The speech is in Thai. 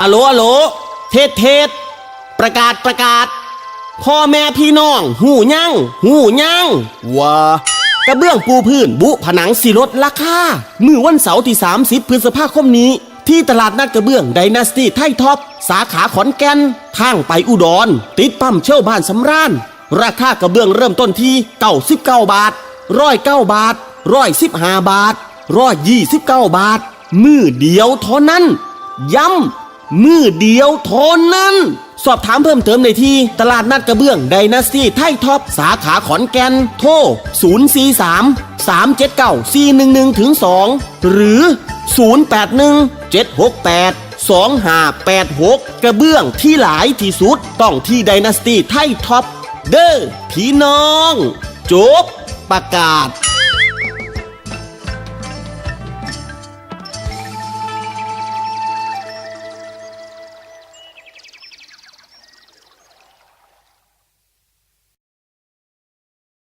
อะโหลอะโหลเทศเทศ ประกาศประกาศ พ่อแม่พี่น้อง หูยั่งหูยั่งว่ากระเบื้องปูพื้นบุผนังสีลดราคามือวันเสาร์ที่ 30 พฤษภาคมนี้ ที่ตลาดนัดกระเบื้องไดนาสตี้ไทยท็อป สาขาขอนแก่นทางไปอุดร ติดปั๊มเช่าบ้านสำราญราคากระเบื้องเริ่มต้นที่99บาทร้อยเก้าบาทร้อยสิบห้าบาทร้อยยี่สิบเก้าบาท มือเดียวเท่านั้น ย้ำ มือเดียวท่านั้น สอบถามเพิ่มเติมในที่ ตลาดนัดกระเบื้องไดนาสตี้ไทยท็อป สาขาขอนแก่น โทร 043 379 411ถึง2หรือ 081 768 2586 กระเบื้องที่หลายที่สุด ต้องที่ไดนาสตี้ไทยท็อป เด้อพี่น้อง จบประกาศ